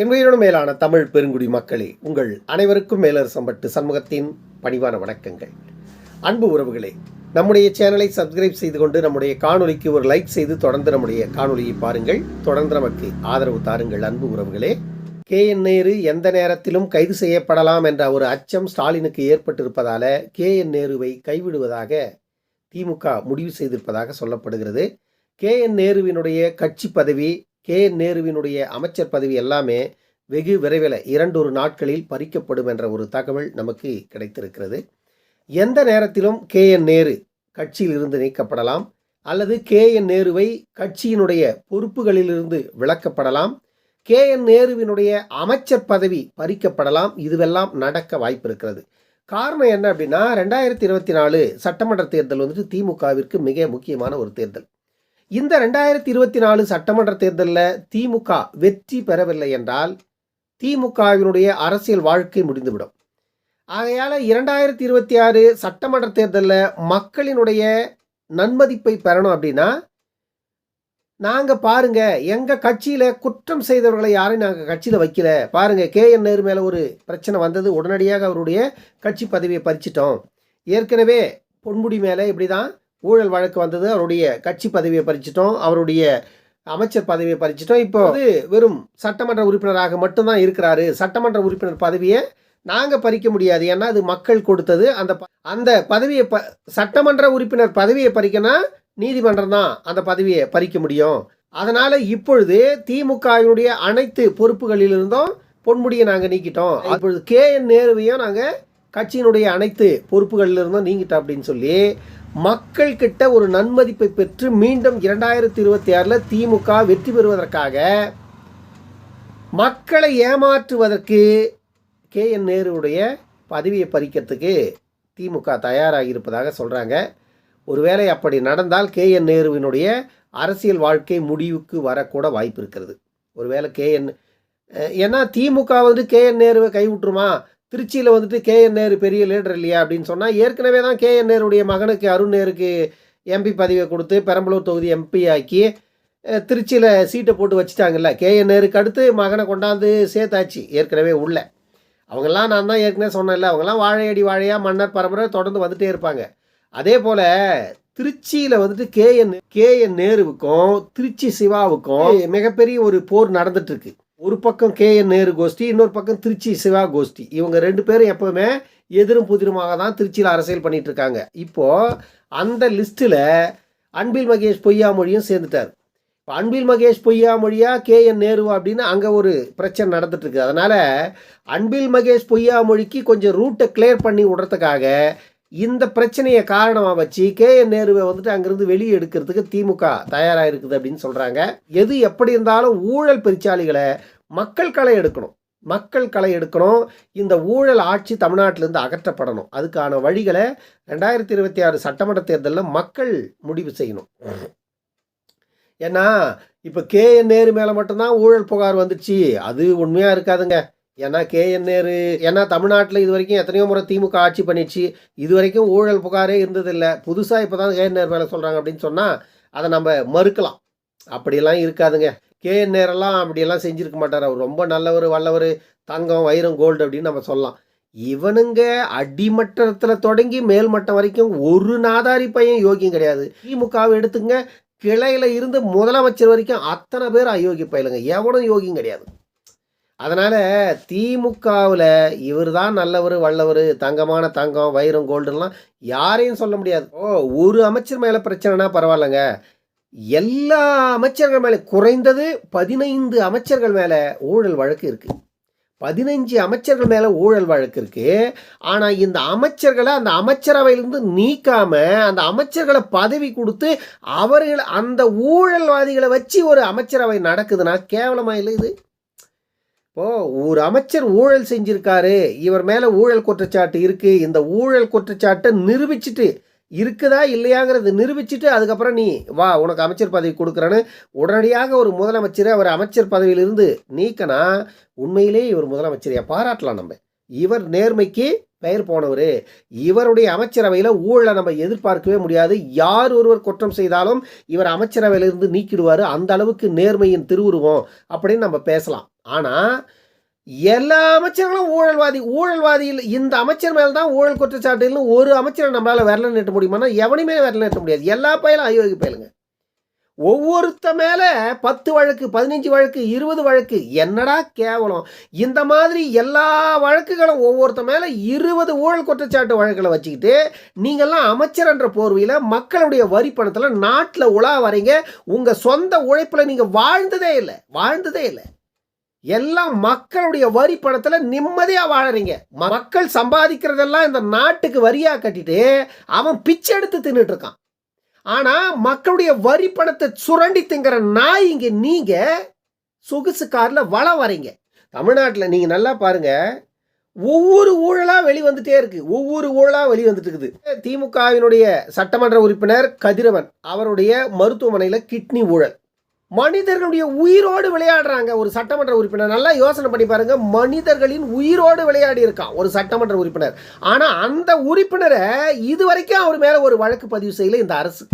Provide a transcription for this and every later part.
என்பதனும் மேலான தமிழ் பெருங்குடி மக்களே உங்கள் அனைவருக்கும் மேலர் சம்பட்டு சண்முகத்தின் பணிவான வணக்கங்கள். அன்பு உறவுகளே நம்முடைய சேனலை சப்ஸ்கிரைப் செய்து கொண்டு நம்முடைய காணொலிக்கு ஒரு லைக் செய்து தொடர்ந்து நம்முடைய காணொலியை பாருங்கள். தொடர்ந்து நமக்கு ஆதரவு தாருங்கள் அன்பு உறவுகளே. கே என் நேரு எந்த நேரத்திலும் கைது செய்யப்படலாம் என்ற ஒரு அச்சம் ஸ்டாலினுக்கு ஏற்பட்டிருப்பதால கே என் நேருவை கைவிடுவதாக திமுக முடிவு செய்திருப்பதாக சொல்லப்படுகிறது. கே என் நேருவினுடைய கட்சி பதவி கே. நேருவினுடைய அமைச்சர் பதவி எல்லாமே வெகு விரைவில் இரண்டொரு நாட்களில் பறிக்கப்படும் என்ற ஒரு தகவல் நமக்கு கிடைத்திருக்கிறது. எந்த நேரத்திலும் கே. என். நேரு கட்சியில் இருந்து நீக்கப்படலாம் அல்லது கே. என். நேருவை கட்சியினுடைய பொறுப்புகளிலிருந்து விலக்கப்படலாம். கே. என். நேருவினுடைய அமைச்சர் பதவி பறிக்கப்படலாம். இதுவெல்லாம் நடக்க வாய்ப்பு இருக்கிறது காரணம் என்ன அப்படின்னா ரெண்டாயிரத்தி இருபத்தி நாலு சட்டமன்ற தேர்தல் வந்துட்டு திமுகவிற்கு மிக முக்கியமான ஒரு தேர்தல். இந்த ரெண்டாயிரத்தி இருபத்தி நாலு சட்டமன்ற தேர்தலில் திமுக வெற்றி பெறவில்லை என்றால் திமுகவினுடைய அரசியல் வாழ்க்கை முடிந்துவிடும். ஆகையால் இரண்டாயிரத்தி இருபத்தி ஆறு சட்டமன்ற தேர்தலில் மக்களினுடைய நன்மதிப்பை பெறணும் அப்படின்னா நாங்கள் பாருங்க எங்கள் கட்சியில் குற்றம் செய்தவர்களை யாரையும் நாங்கள் கட்சியில் வைக்கல. பாருங்கள் கே என் நேரு மேலே ஒரு பிரச்சனை வந்தது உடனடியாக அவருடைய கட்சி பதவியை பறிச்சிட்டோம். ஏற்கனவே பொன்முடி மேலே இப்படி தான் ஊழல் வழக்கு வந்தது அவருடைய கட்சி பதவியை பறிச்சிட்டோம் அவருடைய அமைச்சர் பதவியை பறிச்சிட்டோம். இப்போ வந்து வெறும் சட்டமன்ற உறுப்பினராக மட்டும்தான் இருக்கிறாரு. சட்டமன்ற உறுப்பினர் பதவியை நாங்கள் பறிக்க முடியாது. ஏன்னா அது மக்கள் கொடுத்தது. அந்த அந்த பதவியை ப சட்டமன்ற உறுப்பினர் பதவியை பறிக்கனா நீதிமன்றம் தான் அந்த பதவியை பறிக்க முடியும். அதனால் இப்பொழுது திமுகவினுடைய அனைத்து பொறுப்புகளிலிருந்தும் பொன்முடியை நாங்கள் நீக்கிட்டோம். இப்பொழுது கே என் நேருவையும் நாங்கள் கட்சியினுடைய அனைத்து பொறுப்புகளிலிருந்தும் நீங்கிட்டோம் அப்படின்னு சொல்லி மக்கள் கிட்ட ஒரு நன்மதிப்பை பெற்று மீண்டும் இரண்டாயிரத்தி இருபத்தி ஆறில் திமுக வெற்றி பெறுவதற்காக மக்களை ஏமாற்றுவதற்கு கே என் நேருவுடைய பதவியை பறிக்கிறதுக்கு திமுக தயாராகி இருப்பதாக சொல்கிறாங்க ஒருவேளை அப்படி நடந்தால் கே என் நேருவினுடைய அரசியல் வாழ்க்கை முடிவுக்கு வரக்கூட வாய்ப்பு இருக்கிறது. ஒருவேளை கே என் ஏன்னா திமுக வந்து கே என் நேருவை கைவிட்டுருமா? திருச்சியில் வந்துட்டு கே என் நேரு பெரிய லீடர் இல்லையா அப்படின்னு சொன்னால் ஏற்கனவே தான் கே என் நேருடைய மகனுக்கு அருண் நேருக்கு எம்பி பதவியை கொடுத்து பெரம்பலூர் தொகுதி எம்பி ஆக்கி திருச்சியில் சீட்டை போட்டு வச்சுட்டாங்கல்ல. கே என் நேருக்கு அடுத்து மகனை கொண்டாந்து சேர்த்தாச்சு ஏற்கனவே உள்ள. அவங்கெல்லாம் நான் தான் ஏற்கனவே சொன்னேன்ல அவங்கெல்லாம் வாழையடி வாழையாக மன்னர் பரம்பரை தொடர்ந்து வந்துட்டே இருப்பாங்க. அதே போல் திருச்சியில் வந்துட்டு கே என் கே என் நேருவுக்கும் திருச்சி சிவாவுக்கும் மிகப்பெரிய ஒரு போர் நடந்துட்டுருக்கு ஒரு பக்கம் கே என் நேரு கோஷ்டி இன்னொரு பக்கம் திருச்சி சிவா கோஷ்டி. இவங்க ரெண்டு பேரும் எப்போவுமே எதிரும் புதிருமாக தான் திருச்சியில் அரசியல் பண்ணிட்டு இருக்காங்க. இப்போது அந்த லிஸ்ட்டில் அன்பில் மகேஷ் பொய்யாமொழியும் சேர்ந்துட்டார். இப்போ அன்பில் மகேஷ் பொய்யாமொழியா கே என் நேருவா அப்படின்னு அங்கே ஒரு பிரச்சனை நடந்துட்டுருக்கு அதனால் அன்பில் மகேஷ் பொய்யாமொழிக்கு கொஞ்சம் ரூட்டை கிளியர் பண்ணி விடுறதுக்காக இந்த பிரச்சனையை காரணமாக வச்சு கே என் நேருவை வந்துட்டு அங்கேருந்து வெளியே எடுக்கிறதுக்கு திமுக தயாராக இருக்குது அப்படின்னு சொல்கிறாங்க எது எப்படி இருந்தாலும் ஊழல் பெருச்சாளிகளை மக்கள் களை எடுக்கணும். மக்கள் களை எடுக்கணும். இந்த ஊழல் ஆட்சி தமிழ்நாட்டிலேருந்து அகற்றப்படணும். அதுக்கான வழிகளை ரெண்டாயிரத்தி இருபத்தி ஆறு சட்டமன்ற தேர்தலில் மக்கள் முடிவு செய்யணும். ஏன்னா இப்போ கே என் நேரு மேலே மட்டும்தான் ஊழல் புகார் வந்துச்சு அது உண்மையாக இருக்காதுங்க. ஏன்னா கே என் நேரு ஏன்னா தமிழ்நாட்டில் இது வரைக்கும் எத்தனையோ முறை திமுக ஆட்சி பண்ணிச்சு. இது வரைக்கும் ஊழல் புகாரே இருந்ததில்லை. புதுசாக இப்போ தான் கே என் நேரு மேலே சொல்கிறாங்க அப்படின்னு சொன்னால் அதை நம்ம மறுக்கலாம். அப்படியெல்லாம் இருக்காதுங்க. கே என் நேரெல்லாம் அப்படியெல்லாம் செஞ்சுருக்க மாட்டார் அவர். ரொம்ப நல்லவர் வல்லவர் தங்கம் வைரம் கோல்டு அப்படின்னு நம்ம சொல்லலாம். இவனுங்க அடிமட்டத்தில் தொடங்கி மேல்மட்டம் வரைக்கும் ஒரு நாதாரி பையன் யோகியம் கிடையாது. திமுகவை எடுத்துங்க கிளையில இருந்து முதலமைச்சர் வரைக்கும் அத்தனை பேர் அயோகி பயிலுங்க. எவனும் யோகியும் கிடையாது. அதனால் திமுகவில் இவர் தான் நல்லவர் வல்லவர் தங்கமான தங்கம் வைரம் கோல்டுலாம் யாரையும் சொல்ல முடியாது. ஓ ஒரு அமைச்சர் மேலே பிரச்சனைனா பரவாயில்லைங்க. எல்லா அமைச்சர்கள் மேலே குறைந்தது பதினைந்து அமைச்சர்கள் மேலே ஊழல் வழக்கு இருக்குது பதினஞ்சு அமைச்சர்கள் மேலே ஊழல் வழக்கு இருக்குது ஆனால் இந்த அமைச்சர்களை அந்த அமைச்சரவையிலிருந்து நீக்காமல் அந்த அமைச்சர்களை பதவி கொடுத்து அவர்கள் அந்த ஊழல்வாதிகளை வச்சு ஒரு அமைச்சரவை நடக்குதுன்னா கேவலமாக இல்லை இது? இப்போது ஒரு அமைச்சர் ஊழல் செஞ்சுருக்காரு. இவர் மேலே ஊழல் குற்றச்சாட்டு இருக்குது இந்த ஊழல் குற்றச்சாட்டை நிரூபிச்சுட்டு இருக்குதா இல்லையாங்கிறது நிரூபிச்சுட்டு அதுக்கப்புறம் நீ வா உனக்கு அமைச்சர் பதவி கொடுக்குறேன்னு உடனடியாக ஒரு முதலமைச்சரை அவர் அமைச்சர் பதவியிலிருந்து நீக்கனா உண்மையிலே இவர் முதலமைச்சரையை பாராட்டலாம் நம்ம. இவர் நேர்மைக்கு பெயர் போனவர். இவருடைய அமைச்சரவையில் ஊழலை நம்ம எதிர்பார்க்கவே முடியாது. யார் ஒருவர் குற்றம் செய்தாலும் இவர் அமைச்சரவையிலிருந்து நீக்கிடுவார். அந்த அளவுக்கு நேர்மையின் திருவுருவம் அப்படின்னு நம்ம பேசலாம். ஆனால் எல்லா அமைச்சர்களும் ஊழல்வாதி ஊழல்வாதியில் இந்த அமைச்சர் மேலே தான் ஊழல் குற்றச்சாட்டுன்னு ஒரு அமைச்சரை நம்மளால் விரல நீட்ட முடியுமானா எவனையுமே விரல நீட்ட முடியாது. எல்லா பயிலும் அயோகி பயிலுங்க ஒவ்வொருத்த மேலே பத்து வழக்கு பதினஞ்சு வழக்கு இருபது வழக்கு என்னடா கேவலம்? இந்த மாதிரி எல்லா வழக்குகளும் ஒவ்வொருத்த மேலே இருபது ஊழல் குற்றச்சாட்டு வழக்குகளை வச்சுக்கிட்டு நீங்கள்லாம் அமைச்சர் என்ற போர்வையில் மக்களுடைய வரி பணத்தில் நாட்டில் உலா வரீங்க உங்கள் சொந்த உழைப்பில் நீங்கள் வாழ்ந்ததே இல்லை வாழ்ந்ததே இல்லை. எல்லாம் மக்களுடைய வரி பணத்தில் நிம்மதியாக வாழறீங்க. மக்கள் சம்பாதிக்கிறதெல்லாம் இந்த நாட்டுக்கு வரியாக கட்டிட்டு அவன் பிச்சை எடுத்து தின்னுட்டு இருக்கான். ஆனால் மக்களுடைய வரி பணத்தை சுரண்டி திங்கிற நாய் இங்கே நீங்கள் சொகுசு காரில் வள வரீங்க தமிழ்நாட்டில் நீங்கள் நல்லா பாருங்க. ஒவ்வொரு ஊழலாக வெளிவந்துட்டே இருக்கு. ஒவ்வொரு ஊழலாக வெளிவந்துட்டு இருக்குது திமுகவினுடைய சட்டமன்ற உறுப்பினர் கதிரவன் அவருடைய மருத்துவமனையில் கிட்னி ஊழல். மனிதர்களுடைய உயிரோடு விளையாடுறாங்க ஒரு சட்டமன்ற உறுப்பினர். நல்லா யோசனை பண்ணி பாருங்க. மனிதர்களின் உயிரோடு விளையாடி இருக்கான் ஒரு சட்டமன்ற உறுப்பினர். ஆனா அந்த உறுப்பினரை இதுவரைக்கும் அவர் மேல ஒரு வழக்கு பதிவு செய்யல இந்த அரசு.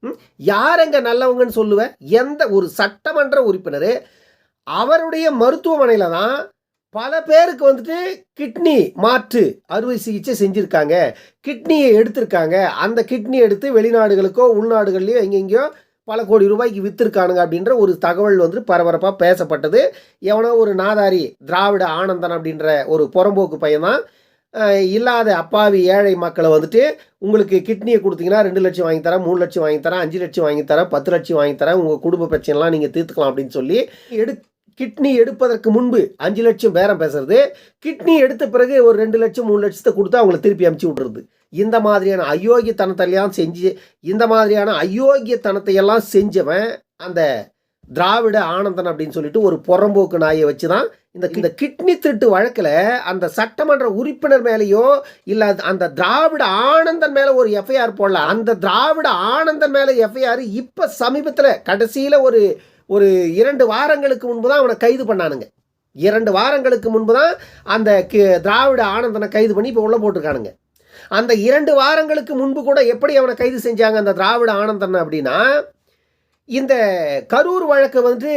ம்? யாருங்க நல்லவங்கன்னு சொல்லுவேன் எந்த ஒரு சட்டமன்ற உறுப்பினர். அவருடைய மருத்துவமனையில தான் பல பேருக்கு வந்துட்டு கிட்னி மாற்று அறுவை சிகிச்சை செஞ்சுருக்காங்க. கிட்னியை எடுத்திருக்காங்க. அந்த கிட்னி எடுத்து வெளிநாடுகளுக்கோ உள்நாடுகள்லையோ எங்கெங்கேயோ பல கோடி ரூபாய்க்கு விற்றுருக்கானுங்க அப்படின்ற ஒரு தகவல் வந்து பரபரப்பாக பேசப்பட்டது. எவனோ ஒரு நாதாரி திராவிட ஆனந்தன் அப்படின்ற ஒரு புறம்போக்கு பையன்தான். இல்லாத அப்பாவி ஏழை மக்களை வந்துட்டு உங்களுக்கு கிட்னியை கொடுத்தீங்கன்னா ரெண்டு லட்சம் வாங்கி தரேன் மூணு லட்சம் வாங்கி தரேன் அஞ்சு லட்சம் வாங்கி தரேன் பத்து லட்சம் வாங்கி தரேன் உங்கள் குடும்ப பிரச்சனைலாம் நீங்கள் தீர்த்துக்கலாம் அப்படின்னு சொல்லி எடு கிட்னி எடுப்பதற்கு முன்பு அஞ்சு லட்சம் பேரம் பேசுறது. கிட்னி எடுத்த பிறகு ஒரு ரெண்டு லட்சம் மூணு லட்சத்தை கொடுத்து அவங்கள திருப்பி அமுச்சு விட்றது. இந்த மாதிரியான அயோக்கியத்தனத்தையெல்லாம் செஞ்சு இந்த மாதிரியான அயோக்கியத்தனத்தையெல்லாம் செஞ்சவன் அந்த திராவிட ஆனந்தன் அப்படின்னு சொல்லிட்டு ஒரு புறம்போக்கு நாயை வச்சு தான் இந்த இந்த கிட்னி திருட்டு வழக்கில் அந்த சட்டமன்ற உறுப்பினர் மேலேயோ இல்லை அந்த திராவிட ஆனந்தன் மேலே ஒரு எஃப்ஐஆர் போடல அந்த திராவிட ஆனந்தன் மேலே எஃப்ஐஆர் இப்போ சமீபத்தில் கடைசியில் ஒரு ஒரு இரண்டு வாரங்களுக்கு முன்பு தான் அவனை கைது பண்ணானுங்க. இரண்டு வாரங்களுக்கு முன்பு தான் அந்த கி- திராவிட ஆனந்தனை கைது பண்ணி இப்போ உள்ளே போட்டிருக்கானுங்க. அந்த இரண்டு வாரங்களுக்கு முன்பு கூட எப்படி அவனை கைது செஞ்சாங்க அந்த திராவிட ஆனந்தன் அப்படின்னா இந்த கரூர் வழக்கை வந்துட்டு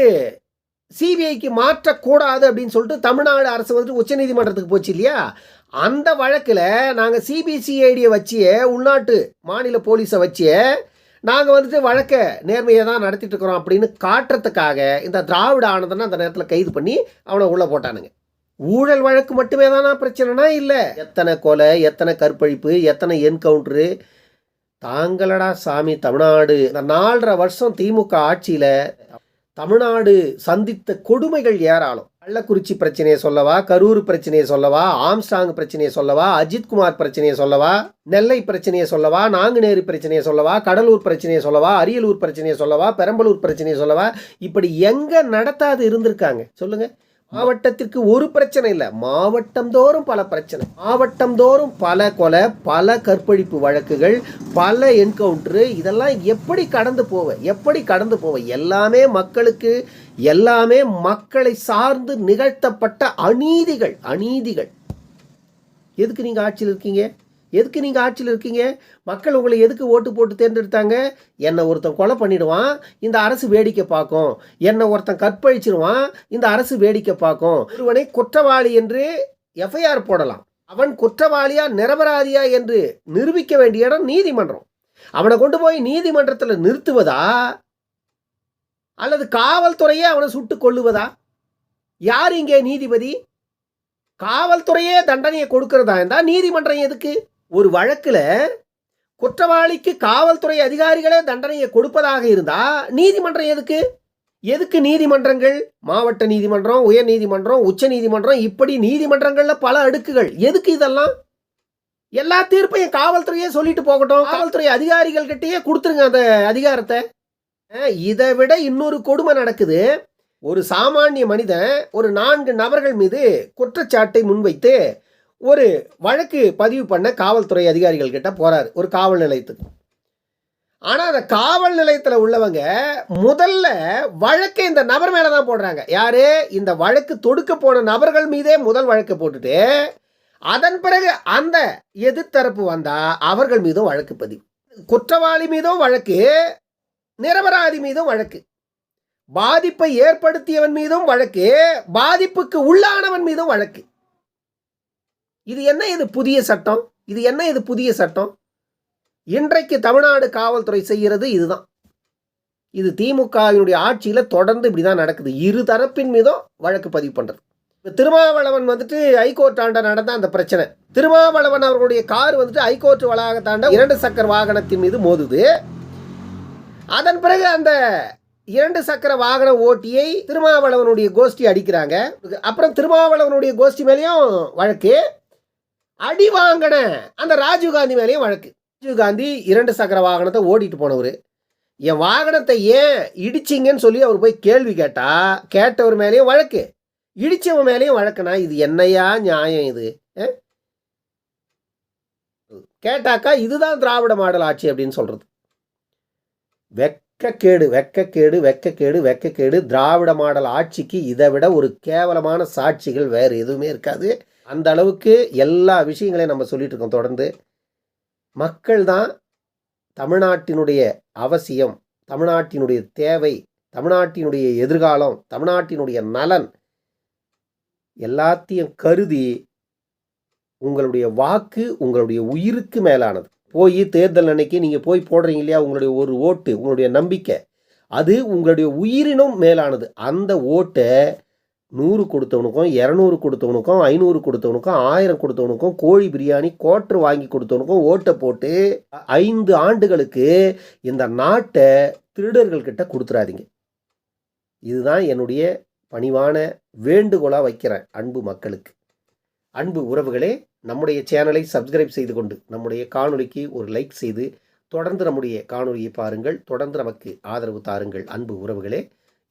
சிபிஐக்கு மாற்றக்கூடாது அப்படின்னு சொல்லிட்டு தமிழ்நாடு அரசு வந்துட்டு உச்சநீதிமன்றத்துக்கு போச்சு இல்லையா? அந்த வழக்கில் நாங்கள் சிபிசிஐடியை வச்சியே உள்நாட்டு மாநில போலீஸை வச்சியே நாங்கள் வந்துட்டு வழக்கை நேர்மையாக தான் நடத்திட்டு இருக்கிறோம் அப்படின்னு காட்டுறதுக்காக இந்த திராவிட ஆனந்தனை அந்த நேரத்தில் கைது பண்ணி அவனை உள்ளே போட்டானுங்க. ஊழல் வழக்கு மட்டுமே தானா பிரச்சனைனா இல்லை. எத்தனை கொலை எத்தனை கற்பழிப்பு எத்தனை என்கவுண்டரு தாங்களடா சாமி தமிழ்நாடு. இந்த நாலரை வருஷம் திமுக ஆட்சியில் தமிழ்நாடு சந்தித்த கொடுமைகள் ஏராளம். கள்ளக்குறிச்சி பிரச்சனையை சொல்லவா கரூர் பிரச்சனையை சொல்லவா ஆம்ஸ்டாங் பிரச்சனையை சொல்லவா அஜித்குமார் பிரச்சனையை சொல்லவா நெல்லை பிரச்சனையை சொல்லவா நாங்குநேரி பிரச்சனையை சொல்லவா கடலூர் பிரச்சனையை சொல்லவா அரியலூர் பிரச்சனையை சொல்லவா பெரம்பலூர் பிரச்சனையை சொல்லவா இப்படி எங்க நடத்தாது இருந்திருக்காங்க? சொல்லுங்க. மாவட்டத்திற்கு ஒரு பிரச்சனை இல்லை. மாவட்டம் தோறும் பல பிரச்சனை. மாவட்டம் தோறும் பல கொலை பல கற்பழிப்பு வழக்குகள் பல என்கவுண்டரு இதெல்லாம் எப்படி கடந்து போவ எப்படி கடந்து போவேன் எல்லாமே மக்களுக்கு எல்லாமே மக்களை சார்ந்து நிகழ்த்தப்பட்ட அநீதிகள் அநீதிகள். எதுக்கு நீங்கள் ஆட்சியில் இருக்கீங்க? எதுக்கு நீங்கள் ஆட்சியில் இருக்கீங்க? மக்கள் உங்களை எதுக்கு ஓட்டு போட்டு தேர்ந்தெடுத்தாங்க? என்னை ஒருத்தன் கொலை பண்ணிடுவான் இந்த அரசு வேடிக்கை பார்க்கும். என்னை ஒருத்தன் கற்பழிச்சிருவான் இந்த அரசு வேடிக்கை பார்க்கும். ஒருவனை குற்றவாளி என்று எஃப்ஐஆர் போடலாம். அவன் குற்றவாளியா நிரபராதியா என்று நிரூபிக்க வேண்டிய இடம் நீதிமன்றம். அவனை கொண்டு போய் நீதிமன்றத்தில் நிறுத்துவதா? அல்லது காவல்துறையே அவனை சுட்டு கொள்ளுவதா யார் இங்கே நீதிபதி? காவல்துறையே தண்டனையை கொடுக்கிறதா? இருந்தால் நீதிமன்றம் எதுக்கு? ஒரு வழக்கில் குற்றவாளிக்கு காவல்துறை அதிகாரிகளே தண்டனையை கொடுப்பதாக இருந்தால் நீதிமன்றம் எதுக்கு? எதுக்கு நீதிமன்றங்கள்? மாவட்ட நீதிமன்றம் உயர் நீதிமன்றம் உச்ச நீதிமன்றம் இப்படி நீதிமன்றங்களில் பல அடுக்குகள். எதுக்கு இதெல்லாம்? எல்லா தீர்ப்பையும் காவல்துறையே சொல்லிட்டு போகட்டும். காவல்துறை அதிகாரிகள் கிட்டேயே கொடுத்துருங்க அந்த அதிகாரத்தை. இதை விட இன்னொரு கொடுமை நடக்குது. ஒரு சாமானிய மனிதன் ஒரு நான்கு நபர்கள் மீது குற்றச்சாட்டை முன்வைத்து ஒரு வழக்கு பதிவு பண்ண காவல்துறை அதிகாரிகள் கிட்ட போறாரு ஒரு காவல் நிலையத்துக்கு. ஆனால் அந்த காவல் நிலையத்தில் உள்ளவங்க முதல்ல வழக்கை இந்த நபர் மேலே தான் போடுறாங்க. யாரு? இந்த வழக்கு தொடுக்க போன நபர்கள் மீதே முதல் வழக்கு போட்டுட்டு அதன் பிறகு அந்த எதிர்த்தரப்பு வந்தா அவர்கள் மீதும் வழக்கு பதிவு. குற்றவாளி மீதும் வழக்கு நிரபராதி மீதும் வழக்கு. பாதிப்பை ஏற்படுத்தியவன் மீதும் வழக்கு பாதிப்புக்கு உள்ளானவன் மீதும் வழக்கு. இது என்ன இது புதிய சட்டம்? இது என்ன இது புதிய சட்டம்? இன்றைக்கு தமிழ்நாடு காவல்துறை செய்கிறது இதுதான். இது திமுகவினுடைய ஆட்சியில் தொடர்ந்து இப்படி தான் நடக்குது. இரு தரப்பின் மீதும் வழக்கு பதிவு பண்ணுறது திருமாவளவன் வந்துட்டு ஹைகோர்ட் ஆண்ட நடந்த அந்த பிரச்சனை. திருமாவளவன் அவர்களுடைய கார் வந்துட்டு ஹைகோர்ட் வளாகத்தாண்ட இரண்டு சக்கர வாகனத்தின் மீது மோதுது. அதன் பிறகு அந்த இரண்டு சக்கர வாகன ஓட்டியை திருமாவளவனுடைய கோஷ்டி அடிக்கிறாங்க. அப்புறம் திருமாவளவனுடைய கோஷ்டி மேலேயும் வழக்கு. அடி வாங்கின அந்த ராஜீவ்காந்தி மேலேயும் வழக்கு. ராஜீவ்காந்தி இரண்டு சக்கர வாகனத்தை ஓட்டிட்டு போனவர். என் வாகனத்தை ஏன் இடிச்சிங்கன்னு சொல்லி அவர் போய் கேள்வி கேட்டா கேட்டவர் மேலேயும் வழக்கு. இடிச்சவன் மேலேயும் வழக்குனா இது என்னையா நியாயம் இது? கேட்டாக்கா இதுதான் திராவிட மாடல் ஆட்சி அப்படின்னு சொல்றது. வெக்கக்கேடு வெக்கக்கேடு வெக்கக்கேடு வெக்கக்கேடு திராவிட மாடல் ஆட்சிக்கு இதை விட ஒரு கேவலமான சாட்சிகள் வேறு எதுவுமே இருக்காது. அந்த அளவுக்கு எல்லா விஷயங்களையும் நம்ம சொல்லிட்டு இருக்கோம் தொடர்ந்து. மக்கள் தான் தமிழ்நாட்டினுடைய அவசியம் தமிழ்நாட்டினுடைய தேவை தமிழ்நாட்டினுடைய எதிர்காலம் தமிழ்நாட்டினுடைய நலன் எல்லாத்தையும் கருதி உங்களுடைய வாக்கு உங்களுடைய உயிருக்கு மேலானது. போய் தேர்தல் அன்னைக்கு நீங்கள் போய் போடுறீங்க இல்லையா? உங்களுடைய ஒரு ஓட்டு உங்களுடைய நம்பிக்கை அது உங்களுடைய உயிரினும் மேலானது. அந்த ஓட்டை நூறு கொடுத்தவனுக்கும் இரநூறு கொடுத்தவனுக்கும் ஐநூறு கொடுத்தவனுக்கும் ஆயிரம் கொடுத்தவனுக்கும் கோழி பிரியாணி கோட்டர் வாங்கி கொடுத்தவனுக்கும் ஓட்டை போட்டு ஐந்து ஆண்டுகளுக்கு இந்த நாட்டை திருடர்கள்கிட்ட கொடுத்துறாதீங்க. இதுதான் என்னுடைய பணிவான வேண்டுகோளாக வைக்கிறேன் அன்பு மக்களுக்கு. அன்பு உறவுகளே நம்முடைய சேனலை சப்ஸ்கிரைப் செய்து கொண்டு நம்முடைய காணொலிக்கு ஒரு லைக் செய்து தொடர்ந்து நம்முடைய காணொலியை பாருங்கள். தொடர்ந்து நமக்கு ஆதரவு தாருங்கள் அன்பு உறவுகளே.